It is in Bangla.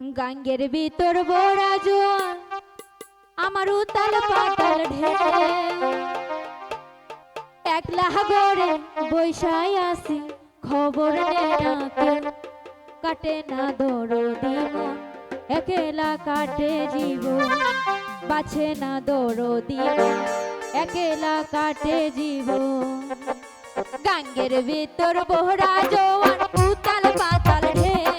গাঙ্গের ভিতর বড়া জোয়ান, আমার উতাল পাতাল ঢেলে। একলা গড়ে বৈশাই আসি, খবর নে কাটে না দরদি মন একলা কাটে জীবন, বাছে না দরদি মন একলা কাটে জীবন। গাঙ্গের ভিতর বহরা জোয়ান, উতাল পাতাল ঢেলে।